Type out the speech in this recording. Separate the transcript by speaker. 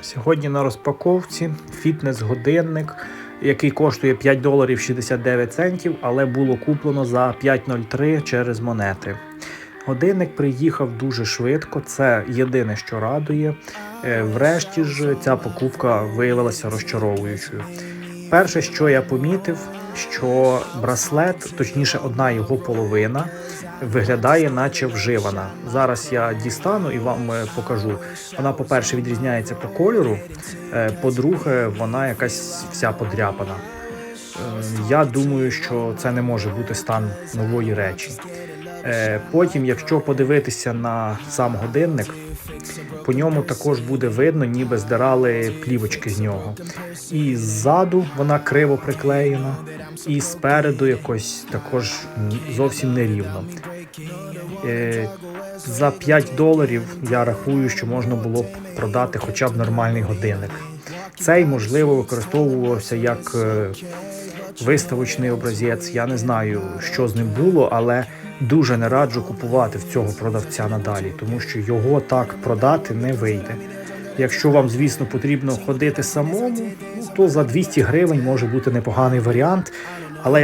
Speaker 1: Сьогодні на розпаковці фітнес-годинник, який коштує 5 доларів 69 центів, але було куплено за 5.03 через монети. Годинник приїхав дуже швидко. Це єдине, що радує. Е, Врешті ж ця покупка виявилася розчаровуючою. Перше, що я помітив, що браслет, точніше, одна його половина, виглядає, наче вживана. Зараз я дістану і вам е, покажу. Вона, по-перше, відрізняється по кольору. е, По-друге, вона якась вся подряпана. Е, Я думаю, що це не може бути стан нової речі. Потім, якщо подивитися на сам годинник, по ньому також буде видно, ніби здирали плівочки з нього. І ззаду вона криво приклеєна, і спереду якось також зовсім нерівно. Е, За 5 доларів я рахую, що можна було б продати хоча б нормальний годинник. Цей, можливо, використовувався як е, виставочний образець. Я не знаю, що з ним було, але дуже не раджу купувати в цього продавця надалі, тому що його так продати не вийде. Якщо вам, звісно, потрібно ходити самому, ну, то за 200 гривень може бути непоганий варіант. Але